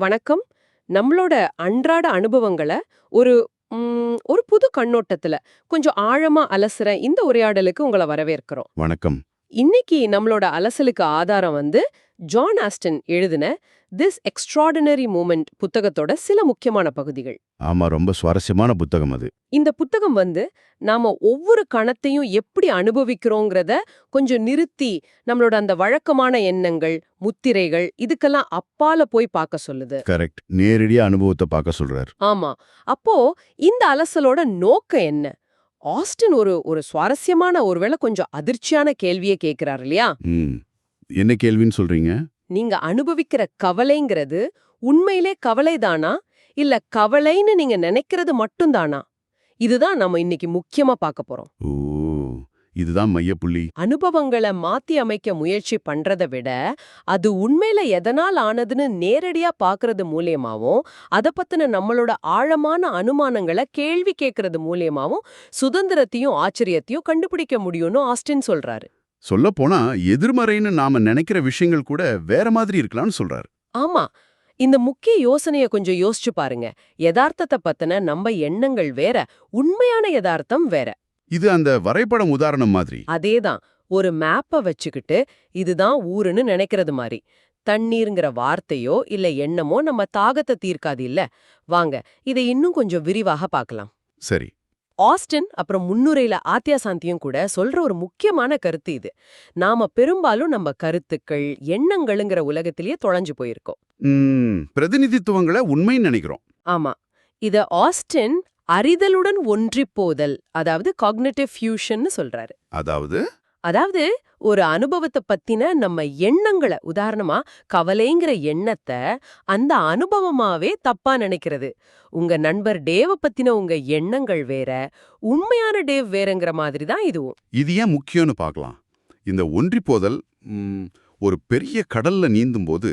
வணக்கம். நம்மளோட அன்றாட அனுபவங்களை ஒரு ஒரு புது கண்ணோட்டத்துல கொஞ்சம் ஆழமா அலசுற இந்த உரையாடலுக்கு உங்களை வரவேற்கிறோம். வணக்கம். இன்னைக்கு நம்மளோட அலசலுக்கு ஆதாரம் வந்து ஜான் ஆஸ்டன் எழுதின திஸ் எக்ஸ்ட்ராடினரி மூமெண்ட் புத்தகத்தோட சில முக்கியமான பகுதிகள். ஆமா ரொம்ப சுவாரஸ்யமான புத்தகம் அது. இந்த புத்தகம் வந்து நாம ஒவ்வொரு கணத்தையும் எப்படி அனுபவிக்கிறோங்கிறத கொஞ்சம் நிறுத்தி நம்மளோட அந்த வழக்கமான எண்ணங்கள் முத்திரைகள் இதுக்கெல்லாம் அப்பால போய் பார்க்க சொல்லுது. கரெக்ட். நேரடியா அனுபவத்தை பார்க்க சொல்றார். ஆமா. அப்போ இந்த அலசலோட நோக்கம் என்ன? ஆஸ்டின் ஒரு ஒரு சுவாரஸ்யமான ஒருவேளை கொஞ்சம் அதிர்ச்சியான கேள்வியை கேக்குறாரு இல்லையா? என்ன கேள்வின்னு சொல்றீங்க? நீங்க அனுபவிக்கிற கவலைங்கிறது உண்மையிலே கவலைதானா இல்ல கவலைன்னு நீங்க நினைக்கிறது மட்டும்தானா இதுதான் நம்ம இன்னைக்கு முக்கியமா பார்க்க போறோம். ஓ. இதுதான் மையப்புள்ளி. அனுபவங்களை மாத்தி அமைக்க முயற்சி பண்றதை விட அது உண்மையில எதனால் ஆனதுன்னு நேரடியா பார்க்கறது மூலியமாவும் அத பத்தின நம்மளோட ஆழமான அனுமானங்களை கேள்வி கேட்கறது மூலியமாவும் சுதந்திரத்தையும் ஆச்சரியத்தையும் கண்டுபிடிக்க முடியும்னு ஆஸ்டின் சொல்றாரு. சொல்ல போனா எதிர்மறைன்னு நாம நினைக்கிற விஷயங்கள் கூட வேற மாதிரி இருக்கலாம்னு சொல்றார். ஆமா. இந்த முக்கிய யோசனைய கொஞ்சம் யோசிச்சு பாருங்க. யதார்த்தத்தை பத்தின நம்ம எண்ணங்கள் வேற உண்மையான யதார்த்தம் வேற. இது அந்த வரைபடம் உதாரணம் மாதிரி. அதேதான். ஒரு மேப்ப வச்சுக்கிட்டு இதுதான் ஊருன்னு நினைக்கிறது மாதிரி. தண்ணீர்ங்கிற வார்த்தையோ இல்ல எண்ணமோ நம்ம தாகத்தை தீர்க்காது இல்ல. வாங்க இதை இன்னும் கொஞ்சம் விரிவாக பார்க்கலாம். சரி. ஆஸ்டின் அப்புறம் முன்னுரையில ஆத்யா சாந்தியும் கூட சொல்ற ஒரு முக்கியமான கருத்து இது. நாம பெரும்பாலும் நம்ம கருத்துக்கள் எண்ணங்களுங்கிற உலகத்திலேயே தொலைஞ்சு போயிருக்கோம். பிரதிநிதித்துவங்களை உண்மைன்னு நினைக்கிறோம். ஆமா. இத ஆஸ்டின் அறிதலுடன் ஒன்றிப் போதல் அதாவது காக்னிட்டிவ் ஃபியூஷன்னு சொல்றாரு. அதாவது? அதாவது ஒரு அனுபவத்தை பத்தின நம்ம எண்ணங்களை உதாரணமா கவலைங்கிற எண்ணத்தை அந்த அனுபவமாவே தப்பா நினைக்கிறது. உங்க நண்பர் டேவ பத்தின உங்க எண்ணங்கள் வேற உண்மையான டேவ் வேறங்கிற மாதிரி தான் இதுவும். இது ஏன் முக்கியம்னு பார்க்கலாம். இந்த ஒன்றி போதல் ஒரு பெரிய கடல்ல நீந்தும் போது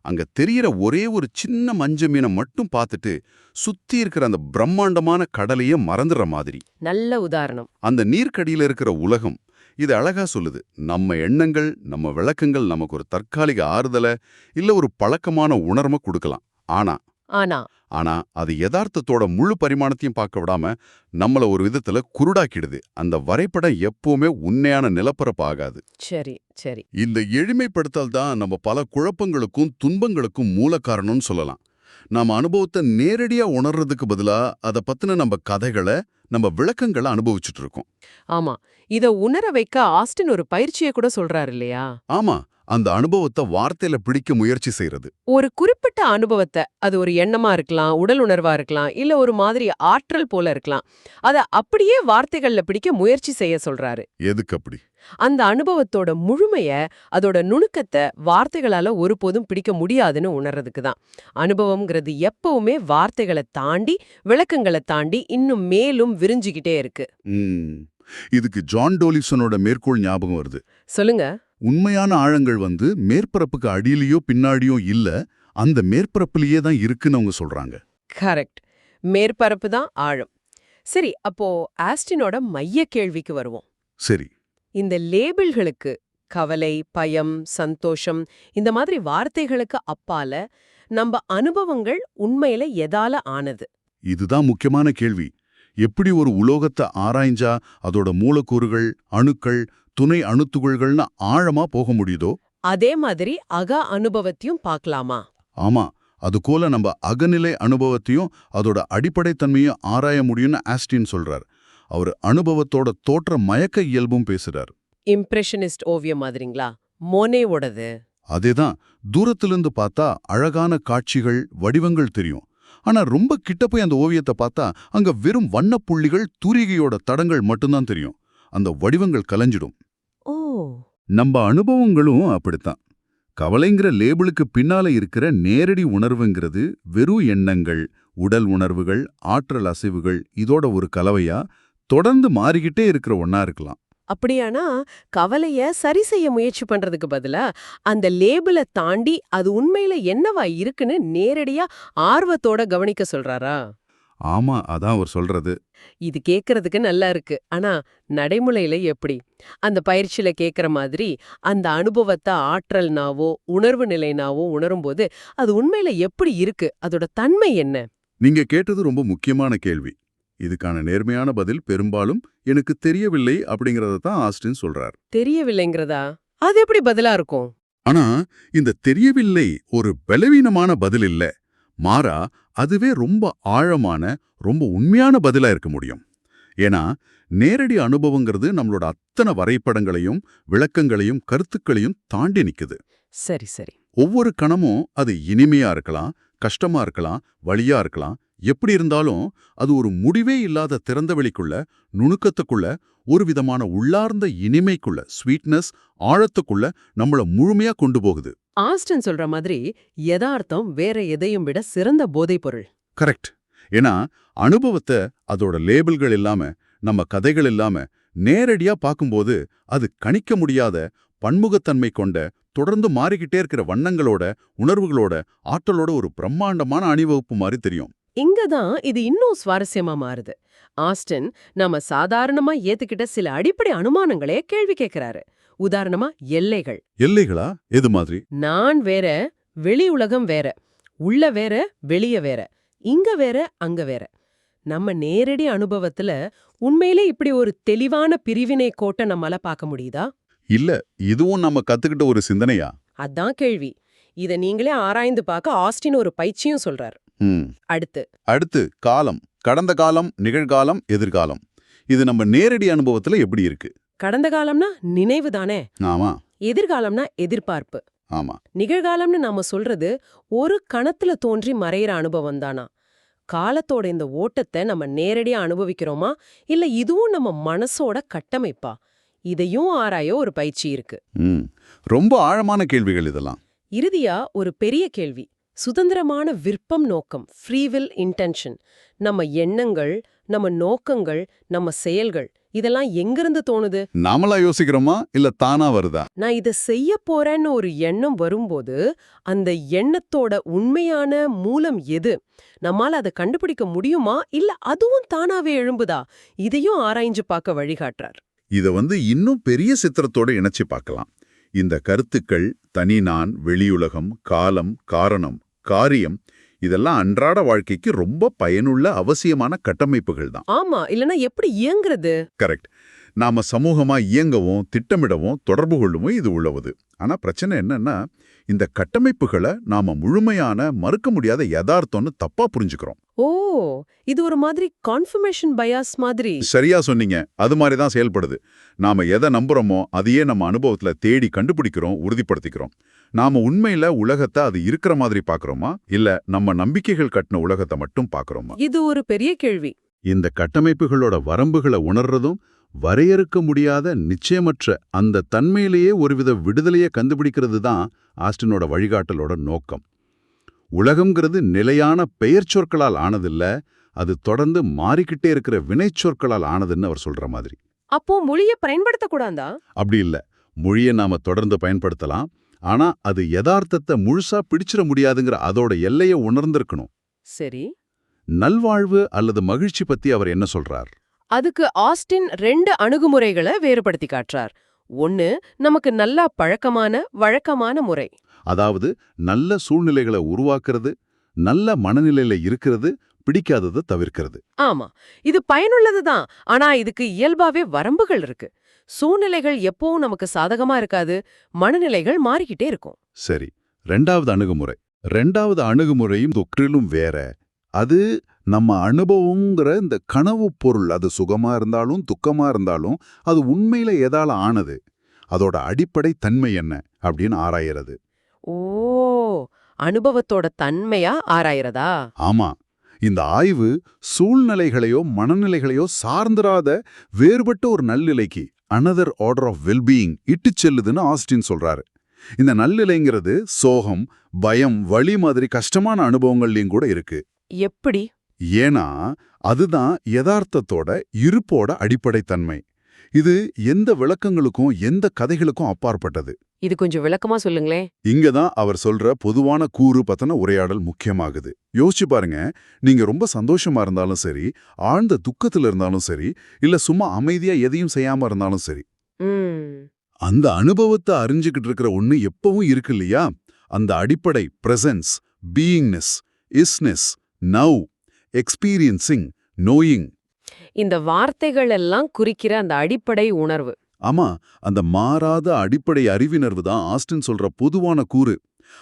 அங்க தெரியற ஒரே ஒரு சின்ன மஞ்ச மீனை மட்டும் பார்த்துட்டு சுத்தி இருக்கிற அந்த பிரம்மாண்டமான கடலையே மறந்துடுற மாதிரி. நல்ல உதாரணம். அந்த நீர்க்கடியில இருக்கிற உலகம் இது அழகா சொல்லுது. நம்ம எண்ணங்கள் நம்ம விளக்கங்கள் நமக்கு ஒரு தற்காலிக ஆறுதலை இல்ல ஒரு பழக்கமான உணர்வை கொடுக்கலாம். ஆனா ஆனா ஆனா அது யதார்த்தத்தோட முழு பரிமாணத்தையும் பார்க்க விடாம நம்மள ஒரு விதத்துல குருடாக்கிடுது. அந்த வரைபடம் எப்பவுமே உண்மையான நிலப்பரப்பு ஆகாது. சரி. சரி. இந்த எளிமைப்படுத்தல் தான் நம்ம பல குழப்பங்களுக்கும் துன்பங்களுக்கும் மூல காரணம்னு சொல்லலாம். நாம அனுபவத்தை நேரடியா உணர்றதுக்கு பதிலா அதை பத்தின நம்ம கதைகளை நம்ம விளக்கங்களை அனுபவிச்சுட்டு இருக்கோம். ஆமா. இத உணர வைக்க ஆஸ்டின் ஒரு பயிற்சியை கூட சொல்றாரு இல்லையா? ஆமா. அந்த அனுபவத்தை வார்த்தையில பிடிக்க முயற்சி செய்யறது ஒரு குறிப்பிட்ட அனுபவத்தை அது ஒரு எண்ணமா இருக்கலாம் உடல் உணர்வா இருக்கலாம் இல்ல ஒரு மாதிரி ஆற்றல் போல இருக்கலாம் அத அப்படியே வார்த்தைகள்ல பிடிக்க முயற்சி செய்ய சொல்றாரு. எதுக்கு அப்படி? அந்த அனுபவத்தோட முழுமைய அதோட நுணுக்கத்தை வார்த்தைகளால ஒருபோதும் பிடிக்க முடியாதுன்னு உணர்றதுக்கு தான். அனுபவம்ங்கிறது எப்பவுமே வார்த்தைகளை தாண்டி விளக்கங்களை தாண்டி இன்னும் மேலும் விரிஞ்சுக்கிட்டே இருக்கு. இதுக்கு ஜான் டோலிசனோட மேற்கோள் ஞாபகம் வருது. சொல்லுங்க. உண்மையான ஆழங்கள் வந்து மேற்பரப்புக்கு அடியிலயோ பின்னாடியோ இல்ல அந்த மேற்பரப்புலயே தான் இருக்குன்னு அவங்க சொல்றாங்க. கரெக்ட். மேற்பரப்பு தான் ஆழம். சரி அப்போ ஆஸ்டினோட மைய கேள்விக்கு வருவோம். சரி. இந்த லேபிள்களுக்கு கவலை பயம் சந்தோஷம் இந்த மாதிரி வார்த்தைகளுக்கு அப்பால நம்ம அனுபவங்கள் உண்மையில எதால ஆனது? இதுதான் முக்கியமான கேள்வி. எப்படி ஒரு உலோகத்தை ஆராய்ஞ்சா அதோட மூலக்கூறுகள் அணுக்கள் துணை அணுத்துகள்கள்னு ஆழமா போக முடியுதோ? அதே மாதிரி அக அனுபவத்தையும் பார்க்கலாமா? ஆமா அதுபோல நம்ம அகநிலை அனுபவத்தையும் அதோட அடிப்படைத்தன்மையும் ஆராய முடியும்னு ஆஸ்டின் சொல்றார். அவர் அனுபவத்தோட தோற்ற மயக்க இயல்பும் பேசுறார். இம்ப்ரெஷனிஸ்ட் ஓவியம் மாதிரிங்களா? மோனேவோடது. அதேதான் தூரத்திலிருந்து பார்த்தா அழகான காட்சிகள் வடிவங்கள் தெரியும். ஆனா ரொம்ப கிட்ட போய் அந்த ஓவியத்தை பார்த்தா அங்க வெறும் வண்ணப்புள்ளிகள் தூரிகையோட தடங்கள் மட்டும்தான் தெரியும். அந்த வடிவங்கள் கலைஞ்சிடும். நம்ம அனுபவங்களும் அப்படித்தான். கவலைங்கிற லேபிளுக்கு பின்னால இருக்கிற நேரடி உணர்வுங்கிறது வெறும் எண்ணங்கள் உடல் உணர்வுகள் ஆற்றல் அசைவுகள் இதோட ஒரு கலவையா தொடர்ந்து மாறிக்கிட்டே இருக்கிற ஒன்னா இருக்கலாம். அப்படியானா கவலைய சரி செய்ய முயற்சி பண்றதுக்கு பதிலா அந்த லேபிளை தாண்டி அது உண்மையில என்னவா இருக்குன்னு நேரடியா ஆர்வத்தோட கவனிக்க சொல்றாரா? ஆமா அதான் அவர் சொல்றது. இது கேக்குறதுக்கு நல்லா இருக்கு. ஆனா நடைமுறையில எப்படி? அந்த பயிற்சியில கேக்குற மாதிரி அந்த அனுபவத்தை ஆற்றல்னாவோ உணர்வு நிலைனாவோ உணரும்போது அது உண்மையில எப்படி இருக்கு? அதோட தன்மை என்ன? நீங்க கேட்டது ரொம்ப முக்கியமான கேள்வி. இதுக்கான நேர்மையான பதில் பெரும்பாலும் எனக்கு தெரியவில்லை அப்படிங்கறத தான் ஆஸ்டின் சொல்றார். தெரியவில்லைங்கிறதா? அது எப்படி பதிலா இருக்கும்? ஆனா இந்த தெரியவில்லை ஒரு பலவீனமான பதில் இல்ல. மாறா அதுவே ரொம்ப ஆழமான ரொம்ப உண்மையான பதிலா இருக்க முடியும். ஏன்னா நேரடி அனுபவங்கிறது நம்மளோட அத்தனை வரைபடங்களையும் விளக்கங்களையும் கருத்துக்களையும் தாண்டி நிக்குது. சரி சரி. ஒவ்வொரு கணமும் அது இனிமையா இருக்கலாம் கஷ்டமா இருக்கலாம் வலியா இருக்கலாம். எப்படி இருந்தாலும் அது ஒரு முடிவே இல்லாத திறந்த வெளிக்குள்ள நுணுக்கத்துக்குள்ள ஒரு விதமான உள்ளார்ந்த இனிமைக்குள்ள ஸ்வீட்னஸ் ஆழத்துக்குள்ள நம்மள முழுமையா கொண்டு போகுது. ஆஸ்டன் சொல்ற மாதிரி யதார்த்தம் வேற எதையும் விட சிறந்த போதைப் பொருள் கரெக்ட் ஏன்னா அனுபவத்தை அதோட லேபிள்கள் இல்லாம நம்ம கதைகள் இல்லாம நேரடியா பார்க்கும்போது அது கணிக்க முடியாத பன்முகத்தன்மை கொண்ட தொடர்ந்து மாறிக்கிட்டே இருக்கிற வண்ணங்களோட உணர்வுகளோட ஆற்றலோட ஒரு பிரம்மாண்டமான அணிவகுப்பு மாதிரி தெரியும். இங்கதான் இது இன்னும் சுவாரஸ்யமா மாறுது. ஆஸ்டன் நாம சாதாரணமா ஏத்துக்கிட்ட சில அடிப்படை அனுமானங்களே கேள்வி கேட்கிறாரு உதாரணமா எல்லைகள். எல்லைகளா? எது மாதிரி? நான் வேற வெளி உலகம் வேற உள்ள வேற வெளிய வேற இங்க வேற அங்க வேற. நம்ம நேரடி அனுபவத்துல உண்மையிலே இப்படி ஒரு தெளிவான பிரிவினை கோட்டை நம்மால பார்க்க முடியுதா? இல்ல இதுவும் நம்ம கத்துக்கிட்ட ஒரு சிந்தனையா? அதான் கேள்வி. இத நீங்களே ஆராய்ந்து பார்க்க ஆஸ்டின் ஒரு பயிற்சியும் சொல்றார். அடுத்து. அடுத்து காலம். கடந்த காலம் நிகழ்காலம் எதிர்காலம். இது நம்ம நேரடி அனுபவத்துல எப்படி இருக்கு? கடந்த காலம்னா நினைவு தானே? ஆமா. எதிர்காலம்னா எதிர்பார்ப்பு. ஆமா. நிகழ்காலம்னு நாம சொல்றது ஒரு கணத்துல தோன்றி மறையிற அனுபவம் தானா? காலத்தோட இந்த ஓட்டத்தை நம்ம நேரடியா அனுபவிக்கிறோமா? இல்ல இதுவும் நம்ம மனசோட கட்டமைப்பா? இதையும் ஆராய ஒரு பயிற்சி இருக்கு. ரொம்ப ஆழமான கேள்விகள் இதெல்லாம். இறுதியா ஒரு பெரிய கேள்வி. சுதந்திரமான விருப்பம் நோக்கம் ஃப்ரீவில் இன்டென்ஷன் நம்ம எண்ணங்கள் நம்ம நோக்கங்கள் நம்ம செயல்கள் இதெல்லாம் எங்கிருந்து தோணுது? நாமளா யோசிக்கிறோமா? இல்ல தானா வருதா? நான் இதை செய்ய போறேன்னு ஒரு எண்ணம் வரும்போது அந்த எண்ணத்தோட உண்மையான மூலம் எது? நம்மால அதை கண்டுபிடிக்க முடியுமா? இல்ல அதுவும் தானாவே எழும்புதா? இதையும் ஆராய்ஞ்சு பார்க்க வழிகாட்டுறார். இத வந்து இன்னும் பெரிய சித்திரத்தோட இணைச்சு பார்க்கலாம். இந்த கருத்துக்கள் தனி நான் வெளியுலகம் காலம் காரணம் காரியம் இதெல்லாம் அன்றாட வாழ்க்கைக்கு ரொம்ப பயனுள்ள அவசியமான கட்டமைப்புகள் தான். ஆமா இல்லனா எப்படி இயங்குறது? கரெக்ட். நாம சமூகமா இயங்கவும் திட்டமிடவும் தொடர்பு கொள்ளவும் இது உள்ளவது. ஆனா பிரச்சனை என்னன்னா இந்த கட்டமைப்புகளை நாம முழுமையான மறுக்க முடியாத யதார்த்தம்னு தப்பா புரிஞ்சுக்கிறோம். ஓ இது ஒரு மாதிரி கான்ஃபர்மேஷன் பயாஸ் மாதிரி. சரியா சொன்னீங்க. அது மாதிரி தான் செயல்படுது. நாம எதை நம்புறோமோ அதையே நம்ம அனுபவத்துல தேடி கண்டுபிடிக்கிறோம் உறுதிப்படுத்திக்கிறோம். நாம உண்மையில உலகத்தை அது இருக்கிற மாதிரி பார்க்கறோமா? இல்ல நம்ம நம்பிக்கைகள் கட்டின உலகத்தை மட்டும் பார்க்கறோமா? இது ஒரு பெரிய கேள்வி. இந்த கட்டமைப்புகளோட வரம்புகளை உணர்றதும் வரையறுக்க முடியாத நிச்சயமற்ற அந்த தன்மையிலேயே ஒருவித விடுதலையை கண்டுபிடிக்கிறது தான் ஆஸ்டினோட வழிகாட்டலோட நோக்கம். உலகம்ங்கிறது நிலையான பெயர் சொற்களால் ஆனதில்ல அது தொடர்ந்து மாறிக்கிட்டே இருக்கிற வினைச்சொற்களால் ஆனதுன்னு அவர் சொல்ற மாதிரி. அப்போ மொழிய பயன்படுத்தக்கூடாதா? அப்படி இல்ல. மொழியை நாம தொடர்ந்து பயன்படுத்தலாம். ஆனா அது யதார்த்தத்தை முழுசா பிடிச்சிட முடியாதுங்கிற அதோட எல்லையை உணர்ந்திருக்கணும். சரி. நல்வாழ்வு அல்லது மகிழ்ச்சி பத்தி அவர் என்ன சொல்றார்? அதுக்கு ஆஸ்டின் ரெண்டு அணுகுமுறைகளை வேறுபடுத்தி காட்டுறார். ஒன்னு நமக்கு நல்லா பழக்கமான வழக்கமான முறை. அதாவது நல்ல சூழ்நிலைகளை உருவாக்குறது நல்ல மனநிலையில இருக்கிறது பிடிக்காததை தவிர்க்கிறது. ஆமா. இது பயனுள்ளதுதான் ஆனா இதுக்கு இயல்பாவே வரம்புகள் இருக்கு. சூழ்நிலைகள் எப்பவும் நமக்கு சாதகமா இருக்காது. மனநிலைகள் மாறிக்கிட்டே இருக்கும். சரி. ரெண்டாவது அணுகுமுறை. ரெண்டாவது அணுகுமுறையும் முற்றிலும் வேற. அது நம்ம அனுபவங்கிற இந்த கனவு பொருள். அது சுகமா இருந்தாலும் துக்கமா இருந்தாலும் அது உண்மையில எதால ஆனது? அதோட அடிப்படை தன்மை என்ன? அப்படின்னு ஆராயறது. ஓ! அனுபவத்தோட தன்மையா ஆராயறதா? ஆமா. இந்த ஆய்வு சூழ்நிலைகளையோ மனநிலைகளையோ சார்ந்திராத வேறுபட்ட ஒரு நல்நிலைக்கு அனதர் ஆர்டர் ஆஃப் வெல்பீயிங் இட்டுச் செல்லுதுன்னு ஆஸ்டின் சொல்றாரு. இந்த நல்நிலைங்கிறது சோகம் பயம் வலி மாதிரி கஷ்டமான அனுபவங்கள்லயும் கூட இருக்கு. எப்படி? ஏன்னா அதுதான் யதார்த்தத்தோட இருப்போட அடிப்படை தன்மை. இது எந்த விளக்கங்களுக்கும் எந்த கதைகளுக்கும் அப்பாற்பட்டது. இது கொஞ்சம் விளக்கமா சொல்லுங்களேன் இங்க தான் அவர் சொல்ற பொதுவான கூறு பத்தின உரையாடல் முக்கியமாகுது. யோசிச்சு பாருங்க. நீங்க ரொம்ப சந்தோஷமா இருந்தாலும் சரி ஆழ்ந்த துக்கத்துல இருந்தாலும் சரி இல்ல சும்மா அமைதியா எதையும் செய்யாம இருந்தாலும் சரி. அந்த அனுபவத்தை அறிஞ்சுக்கிட்டு இருக்கிற ஒண்ணு எப்பவும் இருக்கு இல்லையா? அந்த அடிப்படை presence beingness isness now experiencing knowing இந்த வார்த்தைகள் எல்லாம் குறிக்கிற அந்த அடிப்படை உணர்வு. ஆமா அந்த மாறாத அடிப்படை அறிவினர்வு தான் ஆஸ்டின் சொல்ற பொதுவான கூறு.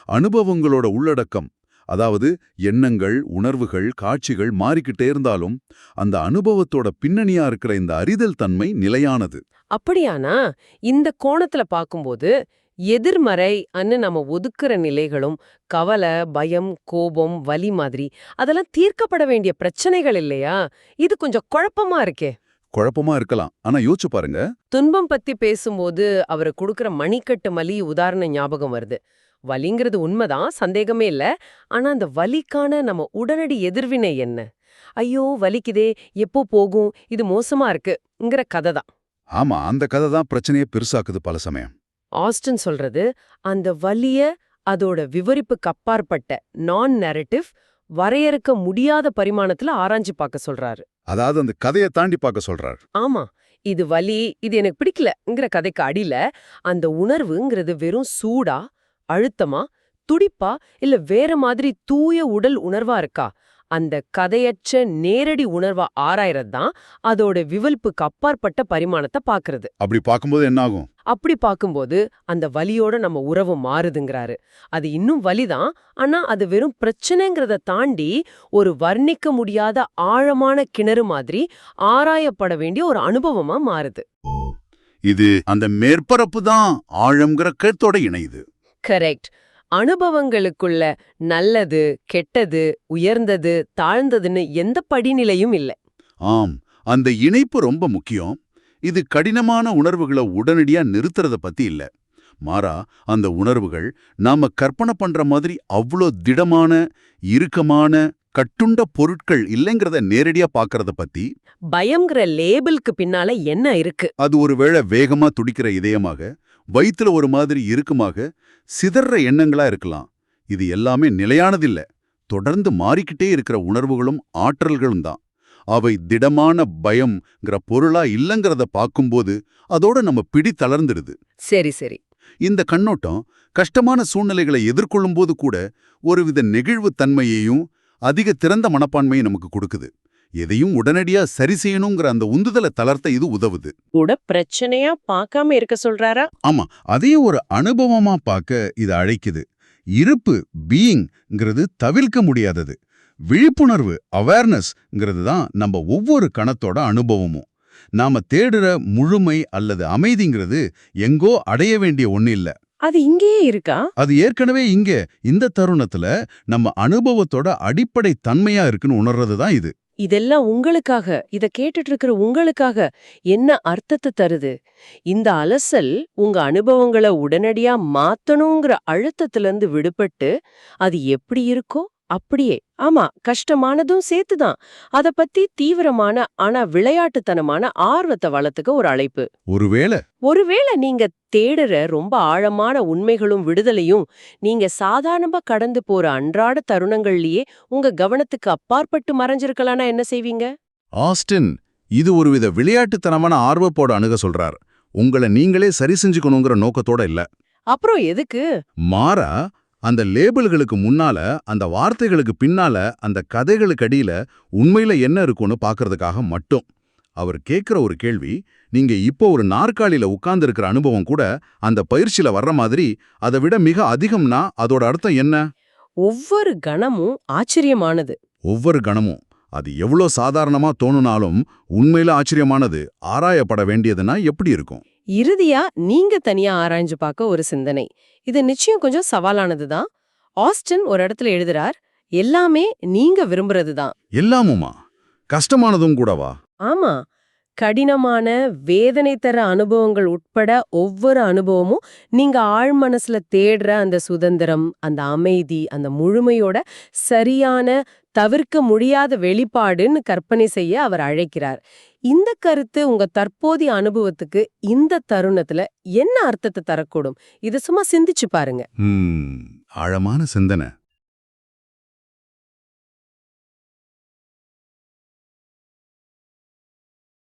அனுபவங்களோட உள்ளடக்கம் அதாவது எண்ணங்கள் உணர்வுகள் காட்சிகள் மாறிக்கிட்டே இருந்தாலும் அந்த அனுபவத்தோட பின்னணியா இருக்கிற இந்த அறிதல் தன்மை நிலையானது. அப்படியானா இந்த கோணத்துல பாக்கும்போது எதிர்மறை அன்னு நம்ம ஒதுக்குற நிலைகளும் கவலை பயம் கோபம் வலி மாதிரி அதெல்லாம் தீர்க்கப்பட வேண்டிய பிரச்சனைகள் இல்லையா? இது கொஞ்சம் குழப்பமா இருக்கே. குழப்பமா இருக்கலாம். ஆனா யோசிச்சு பாருங்க. துன்பம் பத்தி பேசும்போது அவரு கொடுக்கிற மணிக்கட்டு மலி உதாரண ஞாபகம் வருது. வலிங்கிறது உண்மைதான் சந்தேகமே இல்ல. ஆனா அந்த வலிக்கான நம்ம உடனடி எதிர்வினை என்ன? ஐயோ வலிக்குதே எப்போ போகும்? இது மோசமா இருக்குங்கிற கதை தான். ஆமா அந்த கதை தான் பிரச்சனையை பெருசாக்குது பல சமயம். ஆஸ்டன் சொல்றது அந்த வலிய அதோட விவரிப்புக்கு அப்பாற்பட்ட நான் நெரட்டிவ் வரையறுக்க முடியாத பரிமாணத்துல ஆராய்ஞ்சு பார்க்க சொல்றாரு. அதாவது அந்த கதையை தாண்டி பார்க்க சொல்றார். ஆமா. இது வலி இது எனக்கு பிடிக்கலங்கிற கதைக்கு அடியில அந்த உணர்வுங்கிறது வெறும் சூடா அழுத்தமா துடிப்பா இல்ல வேற மாதிரி தூய உடல் உணர்வா இருக்கா? அந்த கதையற்ற நேரடி உணர்வா ஆராயறது தான் அதோட விவல்புக்கு அப்பாற்பட்ட பரிமாணத்தை பாக்குறது. அப்படி பார்க்கும்போது என்ன ஆகும் அப்படி பார்க்கும்போது அந்த வலியோட நம்ம உறவு மாறுதுங்கிறாரு. அது இன்னும் வலிதான் ஆனா அது வெறும் பிரச்சனைங்கிறத தாண்டி ஒரு வர்ணிக்க முடியாத ஆழமான கிணறு மாதிரி ஆராயப்பட வேண்டிய ஒரு அனுபவமா மாறுது. இது அந்த மேற்பரப்பு தான் ஆழம்ங்கிற கருத்தோட இணையுது. கரெக்ட். அனுபவங்களுக்குள்ள நல்லது கெட்டது உயர்ந்தது தாழ்ந்ததுன்னு எந்த படிநிலையும் இல்ல. ஆம் அந்த இணைப்பு ரொம்ப முக்கியம். இது கடினமான உணர்வுகளை உடனடியா நிறுத்துறத பத்தி இல்ல. மாறா அந்த உணர்வுகள் நாம கற்பனை பண்ற மாதிரி அவ்வளோ திடமான இறுக்கமான கட்டுண்ட பொருட்கள் இல்லைங்கிறத நேரடியா பார்க்கறத பத்தி பயம்ங்கிற லேபிளுக்கு பின்னால என்ன இருக்கு? அது ஒருவேளை வேகமா துடிக்கிற இதயமாக வயித்துல ஒரு மாதிரி இறுக்கமாக சிதற எண்ணங்களா இருக்கலாம். இது எல்லாமே நிலையானதில்ல. தொடர்ந்து மாறிக்கிட்டே இருக்கிற உணர்வுகளும் ஆற்றல்களும் தான். அவை திடமான பயம்ங்கிற பொருளா இல்லைங்கிறத பார்க்கும்போது அதோட நம்ம பிடி தளர்ந்துடுது. சரி சரி. இந்த கண்ணோட்டம் கஷ்டமான சூழ்நிலைகளை எதிர்கொள்ளும்போது கூட ஒருவித நெகிழ்வுத் தன்மையையும் அதிக திறந்த மனப்பான்மையும் நமக்கு கொடுக்குது. எதையும் உடனடியா சரி செய்யணுங்கிற அந்த உந்துதலை தளர்த்த இது உதவுது. கூட பிரச்சனையா பார்க்காம இருக்க சொல்றாரா? ஆமா அதையும் ஒரு அனுபவமா பார்க்க இது அழைக்குது. இருப்பு பீயிங்கிறது தவிர்க்க முடியாதது. விழிப்புணர்வு அவேர்னஸ்ங்கிறது தான் நம்ம ஒவ்வொரு கணத்தோட அனுபவமும். நாம தேடுற முழுமை அல்லது அமைதிங்கிறது எங்கோ அடைய வேண்டிய ஒண்ணு இல்ல. அது இங்கேயே இருக்கா? அது ஏற்கனவே இங்க இந்த தருணத்துல நம்ம அனுபவத்தோட அடிப்படை தன்மையா இருக்குன்னு உணர்றது தான் இது. இதெல்லாம் உங்களுக்காக இத கேட்டுட்டு இருக்கிற உங்களுக்காக என்ன அர்த்தத்தை தருது? இந்த அலசல் உங்க அனுபவங்களை உடனடியா மாத்தணுங்கிற அழுத்தத்துல இருந்து விடுபட்டு அது எப்படி இருக்கோ அப்படியே. ஆமா கஷ்டமானதும் சேர்த்துதான். அத பத்தி தீவிரமான ஆனா விளையாட்டுத்தனமான ஆர்வத்தை வளர்த்துக்க ஒரு அழைப்பு. ஒருவேளை. ஒருவேளை நீங்க தேடுற ரொம்ப ஆழமான உண்மைகளும் விடுதலையும் நீங்க சாதாரணமா கடந்து போற அன்றாட தருணங்கள்லயே உங்க கவனத்துக்கு அப்பாற்பட்டு மறைஞ்சிருக்கலாம்னா என்ன செய்வீங்க? ஆஸ்டின் இது ஒருவித விளையாட்டுத்தனமான ஆர்வப்போட அணுக சொல்றார். உங்களை நீங்களே சரி செஞ்சுக்கணுங்கிற நோக்கத்தோட இல்ல. அப்புறம் எதுக்கு? மாறா அந்த லேபிள்களுக்கு முன்னால அந்த வார்த்தைகளுக்கு பின்னால அந்த கதைகளுக்கு அடியில உண்மையில என்ன இருக்கும்னு பார்க்கறதுக்காக மட்டும். அவர் கேட்கிற ஒரு கேள்வி நீங்க இப்போ ஒரு நாற்காலியில உட்கார்ந்திருக்கிற அனுபவம் கூட அந்த பயிற்சியில வர்ற மாதிரி அதை விட மிக அதிகம்னா அதோட அர்த்தம் என்ன? ஒவ்வொரு கணமும் ஆச்சரியமானது. ஒவ்வொரு கணமும். அது எவ்வளோ சாதாரணமா தோணுனாலும் உண்மையில ஆச்சரியமானது. ஆராயப்பட வேண்டியதுன்னா எப்படி இருக்கும்? இறுதியா நீங்க தனியா ஆராய்ஞ்சு பார்க்க ஒரு சிந்தனை. இது நிச்சயம் கொஞ்சம் சவாலானதுதான் ஆஸ்டின் ஒரு இடத்துல எழுதுறார் எல்லாமே நீங்க விரும்புறதுதான் எல்லாமுமா? கஷ்டமானதும் கூடவா? ஆமா. கடினமான வேதனை தர அனுபவங்கள் உட்பட ஒவ்வொரு அனுபவமும் நீங்க ஆழ் மனசுல தேடுற அந்த சுதந்திரம் அந்த அமைதி அந்த முழுமையோட சரியான தவிர்க்க முடியாத வெளிப்பாடுன்னு கற்பனை செய்ய அவர் அழைக்கிறார். இந்த கருத்து உங்க தற்போதைய அனுபவத்துக்கு இந்த தருணத்துல என்ன அர்த்தத்தை தரக்கூடும்? இதை சும்மா சிந்திச்சு பாருங்க. ஆழமான சிந்தனை.